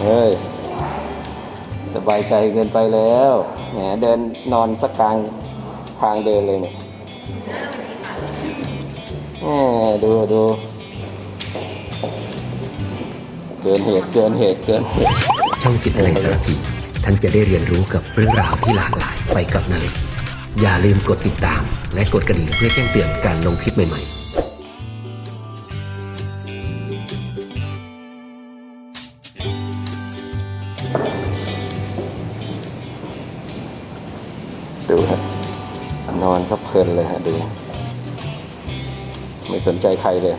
เฮ้ย สบายใจเกินไปแล้ว แหมเดินนอนสักกลางทางเดินเลยเนี่ยแหมดูดูเกินเหตุเกินเหตุเกินเหตุช่องจิตในสารพีท่านจะได้เรียนรู้กับเรื่องราวที่หลากหลายไปกับนาเล็กอย่าลืมกดติดตาม และกดกระดิ่งเพื่อแจ้งเตือนการลงคลิปใหม่ๆ ดูฮะนอนซับเพลินเลยฮะดู ไม่สนใจใครเลย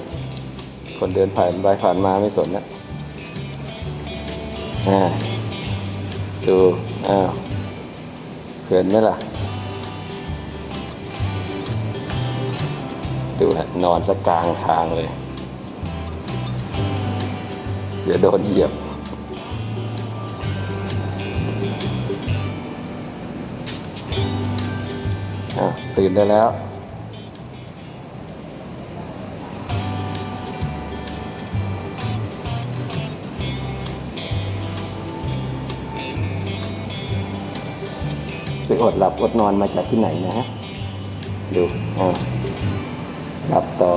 คนเดินผ่านไปผ่านมาไม่สนนะอ่าดูอ้าวเขินไหมล่ะ ดูฮะนอนสักกลางทางเลย เดี๋ยวโดนเหยียบ อะตื่นได้แล้ว ไปอดหลับอดนอนมาจากที่ไหนนะฮะ ดูอ่าหลับต่อ